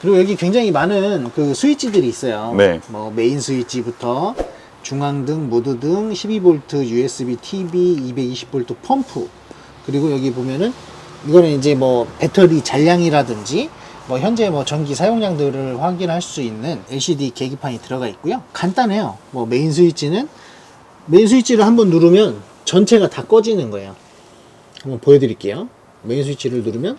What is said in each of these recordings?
그리고 여기 굉장히 많은 그 스위치들이 있어요. 네. 뭐 메인 스위치부터 중앙등, 무드등, 12V USB TV, 220V 펌프. 그리고 여기 보면은 이거는 이제 뭐 배터리 잔량이라든지 뭐 현재 뭐 전기 사용량들을 확인할 수 있는 LCD 계기판이 들어가 있고요. 간단해요. 뭐 메인 스위치는 메인 스위치를 한번 누르면 전체가 다 꺼지는 거예요. 한번 보여드릴게요. 메인 스위치를 누르면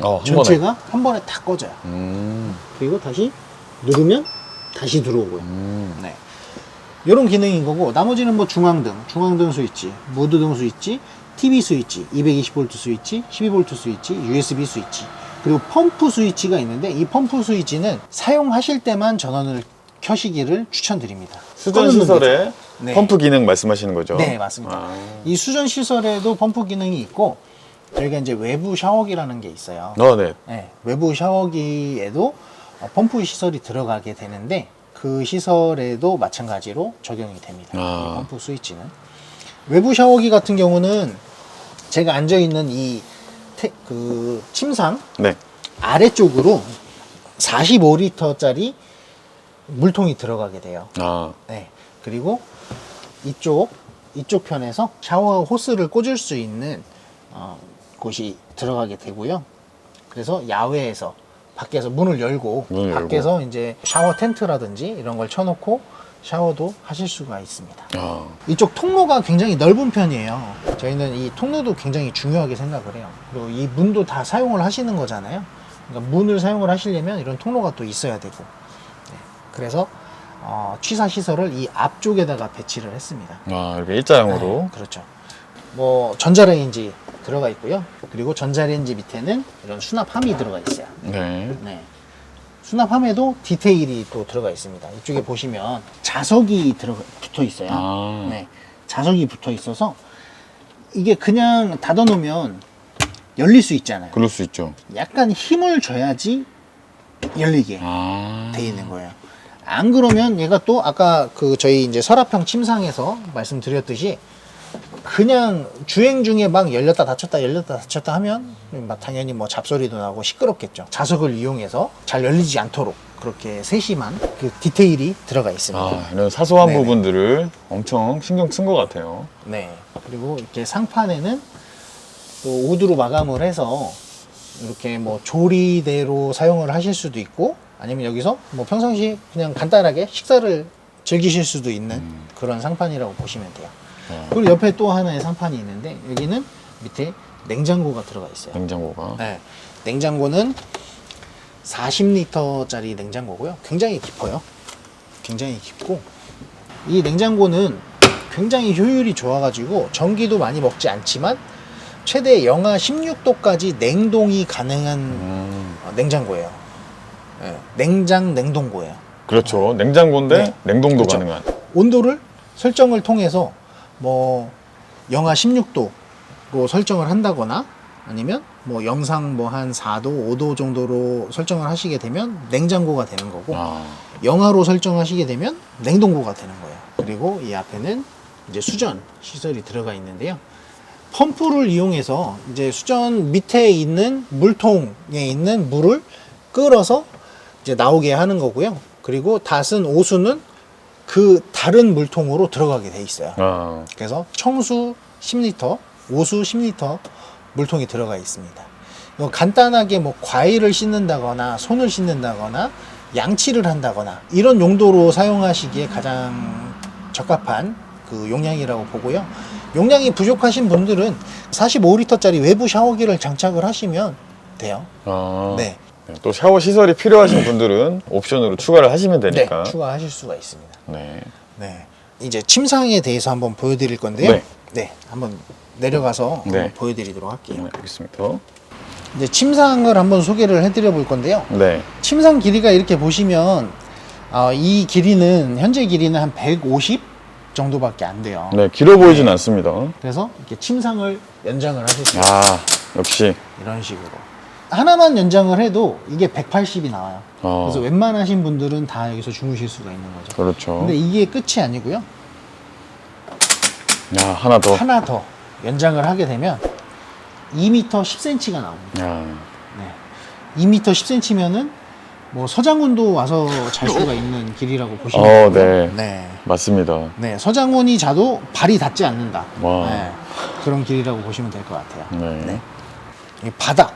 어, 한. 전체가 한 번에 다 꺼져요. 음, 그리고 다시 누르면 다시 들어오고요. 음. 네. 이런 기능인 거고 나머지는 뭐 중앙등, 중앙등 스위치, 무드등 스위치, TV 스위치, 220V 스위치, 12V 스위치, USB 스위치 그리고 펌프 스위치가 있는데 이 펌프 스위치는 사용하실 때만 전원을 켜시기를 추천드립니다. 수전 시설에. 네. 펌프 기능 말씀하시는 거죠? 네, 맞습니다. 아. 이 수전 시설에도 펌프 기능이 있고 저희가 이제 외부 샤워기라는 게 있어요. 어, 네. 네, 외부 샤워기에도 어, 펌프 시설이 들어가게 되는데 그 시설에도 마찬가지로 적용이 됩니다. 아. 이 펌프 스위치는 외부 샤워기 같은 경우는 제가 앉아 있는 이 그 침상 네. 아래쪽으로 45리터짜리 물통이 들어가게 돼요. 아, 네. 그리고 이쪽 이쪽 편에서 샤워 호스를 꽂을 수 있는 어, 곳이 들어가게 되고요. 그래서 야외에서 밖에서 문을 열고 문을 열고. 밖에서 이제 샤워 텐트라든지 이런 걸 쳐놓고 샤워도 하실 수가 있습니다. 아. 이쪽 통로가 굉장히 넓은 편이에요. 저희는 이 통로도 굉장히 중요하게 생각을 해요. 그리고 이 문도 다 사용을 하시는 거잖아요. 그러니까 문을 사용을 하시려면 이런 통로가 또 있어야 되고. 네. 그래서 어, 취사 시설을 이 앞쪽에다가 배치를 했습니다. 아, 이렇게 일자형으로. 네, 그렇죠. 뭐 전자레인지 들어가 있고요. 그리고 전자레인지 밑에는 이런 수납함이 들어가 있어요. 네. 네. 수납함에도 디테일이 또 들어가 있습니다. 이쪽에 보시면 자석이 들어 붙어 있어요. 아. 네. 자석이 붙어 있어서 이게 그냥 닫아 놓으면 열릴 수 있잖아요. 그럴 수 있죠. 약간 힘을 줘야지 열리게 아. 돼 있는 거예요. 안 그러면 얘가 또 아까 그 저희 이제 서랍형 침상에서 말씀드렸듯이 그냥 주행 중에 막 열렸다 닫혔다 열렸다 닫혔다 하면 막 당연히 뭐 잡소리도 나고 시끄럽겠죠. 자석을 이용해서 잘 열리지 않도록 그렇게 세심한 그 디테일이 들어가 있습니다. 아, 이런 사소한 네네. 부분들을 엄청 신경 쓴 것 같아요. 네. 그리고 이렇게 상판에는 또 우드로 마감을 해서 이렇게 뭐 조리대로 사용을 하실 수도 있고 아니면 여기서 뭐 평상시 그냥 간단하게 식사를 즐기실 수도 있는 그런 상판이라고 보시면 돼요. 아, 그리고 옆에 또 하나의 상판이 있는데 여기는 밑에 냉장고가 들어가 있어요. 냉장고가. 네. 냉장고는 40리터짜리 냉장고고요. 굉장히 깊어요. 굉장히 깊고 이 냉장고는 굉장히 효율이 좋아가지고 전기도 많이 먹지 않지만 최대 영하 16도까지 냉동이 가능한 음, 어, 냉장고예요. 네. 냉장 냉동고예요. 그렇죠. 냉장고인데 네. 냉동도 그렇죠. 가능한. 온도를 설정을 통해서 뭐 영하 16도로 설정을 한다거나 아니면 뭐 영상 뭐 한 4도, 5도 정도로 설정을 하시게 되면 냉장고가 되는 거고 아, 영하로 설정하시게 되면 냉동고가 되는 거예요. 그리고 이 앞에는 이제 수전 시설이 들어가 있는데요. 펌프를 이용해서 이제 수전 밑에 있는 물통에 있는 물을 끌어서 이제 나오게 하는 거고요. 그리고 닷은 오수는 그 다른 물통으로 들어가게 돼 있어요. 아, 그래서 청수 10리터, 오수 10리터 물통이 들어가 있습니다. 이거 간단하게 뭐 과일을 씻는다거나 손을 씻는다거나 양치를 한다거나 이런 용도로 사용하시기에 가장 적합한 그 용량이라고 보고요. 용량이 부족하신 분들은 45리터짜리 외부 샤워기를 장착을 하시면 돼요. 아. 네. 네, 또 샤워 시설이 필요하신 분들은 옵션으로 추가를 하시면 네, 되니까. 추가하실 수가 있습니다. 네. 네. 이제 침상에 대해서 한번 보여드릴 건데요. 네. 네. 한번 내려가서 네. 한번 보여드리도록 할게요. 네, 알겠습니다. 이제 침상을 한번 소개를 해드려 볼 건데요. 네. 침상 길이가 이렇게 보시면 어, 이 길이는 현재 길이는 한 150 정도밖에 안 돼요. 네, 길어 보이진 않습니다. 그래서 이렇게 침상을 연장을 하실 수 있어요. 아, 역시. 이런 식으로. 하나만 연장을 해도 이게 180이 나와요. 어. 그래서 웬만하신 분들은 다 여기서 주무실 수가 있는 거죠. 그렇죠. 근데 이게 끝이 아니고요. 야, 하나 더. 하나 더 연장을 하게 되면 2m 10cm가 나옵니다. 야, 네. 2m 10cm면은 뭐 서장훈도 와서 잘 수가 있는 길이라고 보시면 어, 되고요. 네. 네. 맞습니다. 네, 서장훈이 자도 발이 닿지 않는다. 와. 네, 그런 길이라고 보시면 될 것 같아요. 네. 네. 이 바닥,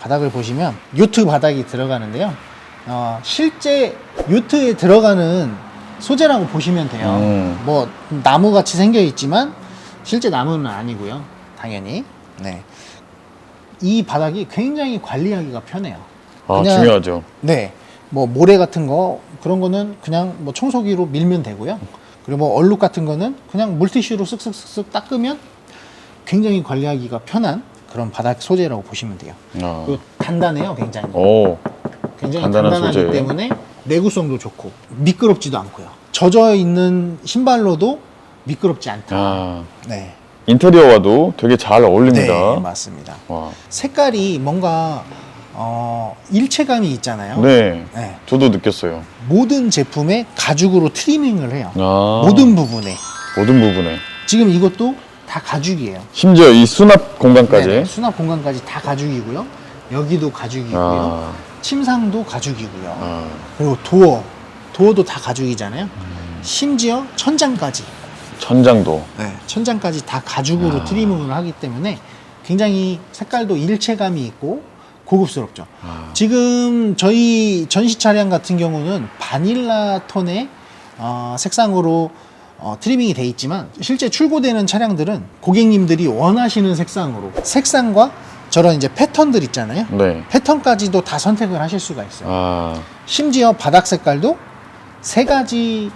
바닥을 보시면 요트 바닥이 들어가는데요. 어, 실제 요트에 들어가는 소재라고 보시면 돼요. 음. 뭐 나무 같이 생겨 있지만 실제 나무는 아니고요. 당연히. 네. 이 바닥이 굉장히 관리하기가 편해요. 아, 그냥- 중요하죠. 네. 뭐 모래 같은 거 그런 거는 그냥 뭐 청소기로 밀면 되고요. 그리고 뭐 얼룩 같은 거는 그냥 물티슈로 쓱쓱쓱쓱 닦으면 굉장히 관리하기가 편한 그런 바닥 소재라고 보시면 돼요. 아. 그리고 단단해요, 굉장히. 오. 굉장히 단단한 단단하기 소재. 때문에 내구성도 좋고 미끄럽지도 않고요. 젖어 있는 신발로도 미끄럽지 않다. 아. 네. 인테리어와도 되게 잘 어울립니다. 네, 맞습니다. 와. 색깔이 뭔가 어, 일체감이 있잖아요. 네. 네. 저도 느꼈어요. 모든 제품에 가죽으로 트리밍을 해요. 아. 모든 부분에. 모든 부분에. 지금 이것도 다 가죽이에요. 심지어 이 수납 공간까지. 네네, 수납 공간까지 다 가죽이고요. 여기도 가죽이고요. 아. 침상도 가죽이고요. 아. 그리고 도어. 도어도 다 가죽이잖아요. 심지어 천장까지. 천장도. 네, 천장까지 다 가죽으로 아. 트리밍을 하기 때문에 굉장히 색깔도 일체감이 있고 고급스럽죠. 아. 지금 저희 전시 차량 같은 경우는 바닐라 톤의 어, 색상으로 어, 트리밍이 돼 있지만 실제 출고되는 차량들은 고객님들이 원하시는 색상으로 색상과 저런 이제 패턴들 있잖아요. 네. 패턴까지도 다 선택을 하실 수가 있어요. 아. 심지어 바닥 색깔도 세 가지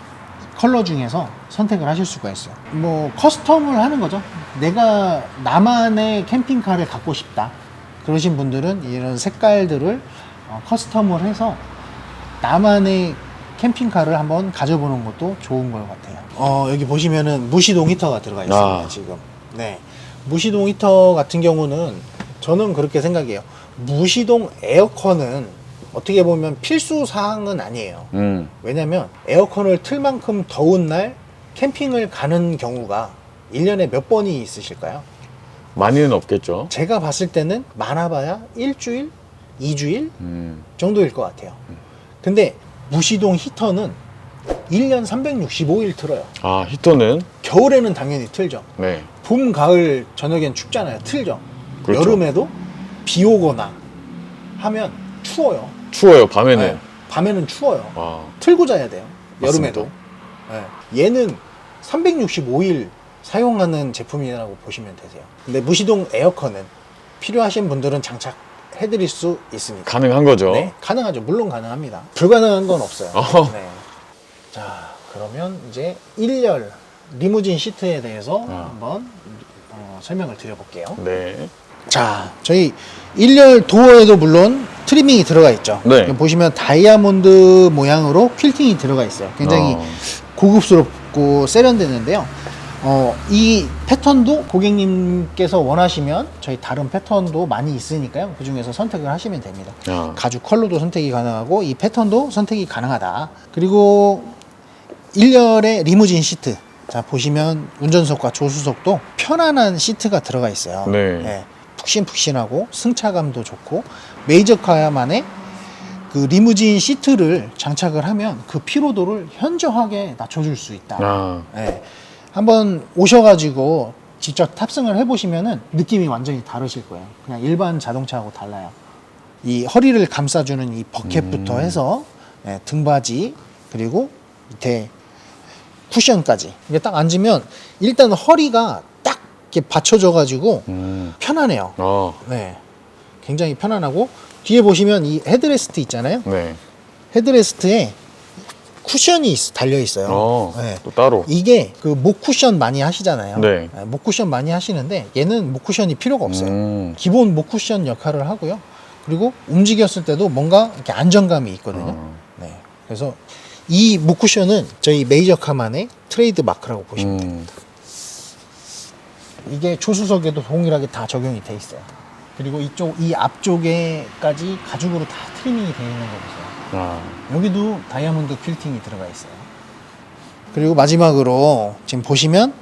컬러 중에서 선택을 하실 수가 있어요. 뭐 커스텀을 하는 거죠. 내가 나만의 캠핑카를 갖고 싶다. 그러신 분들은 이런 색깔들을 어, 커스텀을 해서 나만의 캠핑카를 한번 가져보는 것도 좋은 것 같아요. 어, 여기 보시면은 무시동 히터가 들어가 있습니다. 아. 지금. 네. 무시동 히터 같은 경우는 저는 그렇게 생각해요. 무시동 에어컨은 어떻게 보면 필수 사항은 아니에요. 음. 왜냐면 에어컨을 틀 만큼 더운 날 캠핑을 가는 경우가 1년에 몇 번이 있으실까요? 많이는 없겠죠. 제가 봤을 때는 많아봐야 일주일, 이주일 음. 정도일 것 같아요. 근데 무시동 히터는 1년 365일 틀어요. 아, 히터는 겨울에는 당연히 틀죠. 네. 봄, 가을, 저녁엔 춥잖아요. 틀죠. 그렇죠. 여름에도 비 오거나 하면 추워요. 추워요, 밤에는. 네, 밤에는 추워요. 아. 틀고 자야 돼요. 여름에도. 네. 얘는 365일 사용하는 제품이라고 보시면 되세요. 근데 무시동 에어컨은 필요하신 분들은 장착 해드릴 수 있습니다. 가능한 거죠. 네, 가능하죠. 물론 가능합니다. 불가능한 건 없어요. 어허. 네. 자, 그러면 이제 1열 리무진 시트에 대해서 아. 한번 어, 설명을 드려볼게요. 네. 자, 저희 1열 도어에도 물론 트리밍이 들어가 있죠. 네. 여기 보시면 다이아몬드 모양으로 퀼팅이 들어가 있어요. 굉장히 어. 고급스럽고 세련되는데요. 어, 이 패턴도 고객님께서 원하시면 저희 다른 패턴도 많이 있으니까요. 그 중에서 선택을 하시면 됩니다. 아. 가죽 컬러도 선택이 가능하고 이 패턴도 선택이 가능하다. 그리고 1열의 리무진 시트. 자, 보시면 운전석과 조수석도 편안한 시트가 들어가 있어요. 네. 푹신푹신하고 승차감도 좋고 메이저카야만의 그 리무진 시트를 장착을 하면 그 피로도를 현저하게 낮춰줄 수 있다. 아. 예. 한번 오셔가지고 직접 탑승을 해보시면은 느낌이 완전히 다르실 거예요. 그냥 일반 자동차하고 달라요. 이 허리를 감싸주는 이 버켓부터 음. 해서 예, 등받이 그리고 밑에 쿠션까지 이게 딱 앉으면 일단 허리가 딱 이렇게 받쳐져가지고 음. 편안해요. 아. 네, 굉장히 편안하고 뒤에 보시면 이 헤드레스트 있잖아요. 네. 헤드레스트에 쿠션이 있- 달려 있어요. 어. 네. 또 따로. 이게 그 목 쿠션 많이 하시잖아요. 네. 목 쿠션 많이 하시는데 얘는 목 쿠션이 필요가 없어요. 음. 기본 목 쿠션 역할을 하고요. 그리고 움직였을 때도 뭔가 이렇게 안정감이 있거든요. 어. 네. 그래서 이 목 쿠션은 저희 메이저 카만의 트레이드 마크라고 보시면 돼요. 음. 이게 조수석에도 동일하게 다 적용이 돼 있어요. 그리고 이쪽 이 앞쪽에까지 가죽으로 다 트리밍이 되어 있는 거 보세요. 아. 여기도 다이아몬드 퀼팅이 들어가 있어요. 그리고 마지막으로 지금 보시면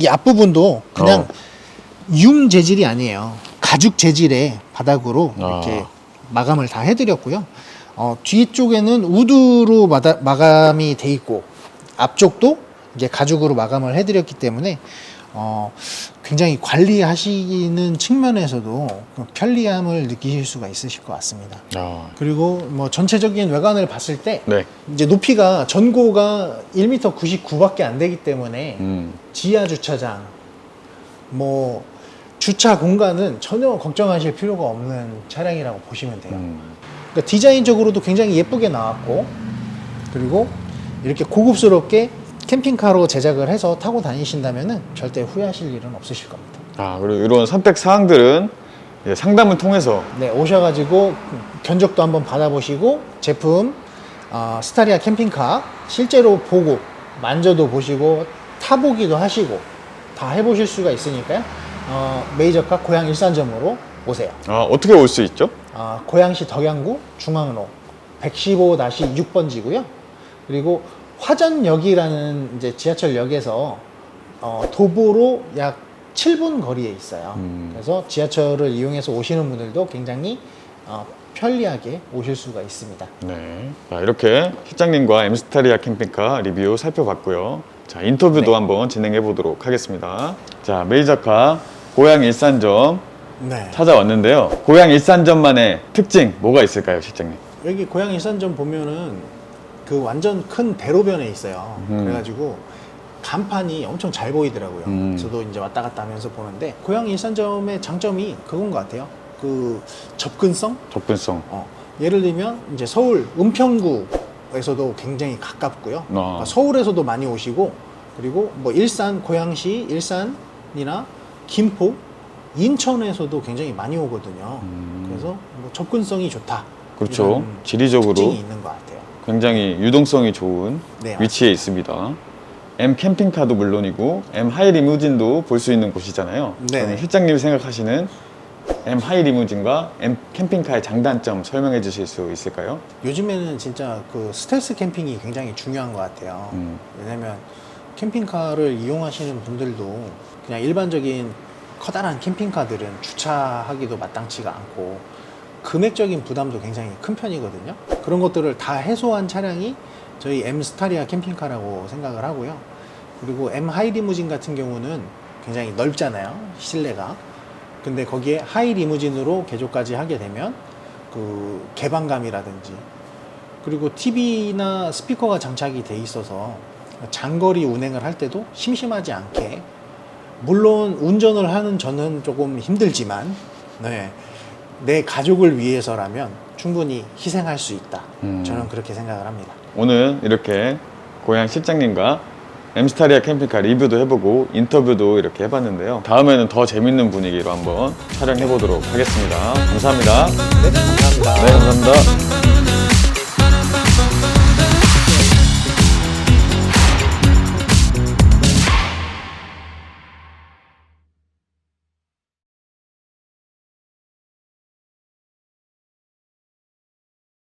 이 앞부분도 그냥 어. 융 재질이 아니에요. 가죽 재질의 바닥으로 아. 이렇게 마감을 다 해드렸고요. 어, 뒤쪽에는 우드로 마다, 마감이 돼 있고 앞쪽도 이제 가죽으로 마감을 해드렸기 때문에 어, 굉장히 관리하시는 측면에서도 그 편리함을 느끼실 수가 있으실 것 같습니다. 아, 그리고 뭐 전체적인 외관을 봤을 때 네. 이제 높이가 전고가 1m 99밖에 안 되기 때문에 음, 지하 주차장 뭐 주차 공간은 전혀 걱정하실 필요가 없는 차량이라고 보시면 돼요. 음. 그러니까 디자인적으로도 굉장히 예쁘게 나왔고 그리고 이렇게 고급스럽게 캠핑카로 제작을 해서 타고 다니신다면은 절대 후회하실 일은 없으실 겁니다. 아, 그리고 이런 선택 사항들은 이제 상담을 통해서 네, 오셔가지고 견적도 한번 받아보시고 제품 어, 스타리아 캠핑카 실제로 보고 만져도 보시고 타보기도 하시고 다 해보실 수가 있으니까요. 어, 메이저카 고양 일산점으로 오세요. 아, 어떻게 올 수 있죠? 아, 고양시 덕양구 중앙로 115-6번지고요. 그리고 화전역이라는 이제 지하철역에서 어, 도보로 약 7분 거리에 있어요. 음. 그래서 지하철을 이용해서 오시는 분들도 굉장히 어, 편리하게 오실 수가 있습니다. 네. 자, 이렇게 실장님과 엠스타리아 캠핑카 리뷰 살펴봤고요. 자, 인터뷰도 네. 한번 진행해 보도록 하겠습니다. 자, 메이저카 고양 일산점 네. 찾아왔는데요. 고양 일산점만의 특징 뭐가 있을까요, 실장님? 여기 고양 일산점 보면은 그 완전 큰 대로변에 있어요. 음. 그래가지고 간판이 엄청 잘 보이더라고요. 음. 저도 이제 왔다 갔다 하면서 보는데 고양 일산점의 장점이 그건 것 같아요. 그 접근성. 접근성. 어, 예를 들면 이제 서울 은평구에서도 굉장히 가깝고요. 아. 그러니까 서울에서도 많이 오시고 그리고 뭐 일산, 고양시, 일산이나 김포, 인천에서도 굉장히 많이 오거든요. 음. 그래서 뭐 접근성이 좋다. 그렇죠. 지리적으로 특징이 있는 것 같아요. 굉장히 유동성이 좋은 네, 위치에 있습니다. M 캠핑카도 물론이고 M 하이 리무진도 볼 수 있는 곳이잖아요. 네. 그럼 실장님이 생각하시는 M 하이 리무진과 M 캠핑카의 장단점 설명해 주실 수 있을까요? 요즘에는 진짜 그 스텔스 캠핑이 굉장히 중요한 것 같아요. 음. 왜냐면 캠핑카를 이용하시는 분들도 그냥 일반적인 커다란 캠핑카들은 주차하기도 마땅치가 않고 금액적인 부담도 굉장히 큰 편이거든요. 그런 것들을 다 해소한 차량이 저희 M 스타리아 캠핑카라고 생각을 하고요. 그리고 M 하이 리무진 같은 경우는 굉장히 넓잖아요. 실내가. 근데 거기에 하이 리무진으로 개조까지 하게 되면 그 개방감이라든지 그리고 TV나 스피커가 장착이 돼 있어서 장거리 운행을 할 때도 심심하지 않게 물론 운전을 하는 저는 조금 힘들지만 네, 내 가족을 위해서라면 충분히 희생할 수 있다. 음. 저는 그렇게 생각을 합니다. 오늘 이렇게 고향 실장님과 엠스타리아 캠핑카 리뷰도 해보고 인터뷰도 이렇게 해봤는데요. 다음에는 더 재밌는 분위기로 한번 촬영해 보도록 하겠습니다. 감사합니다. 네, 감사합니다. 네, 감사합니다.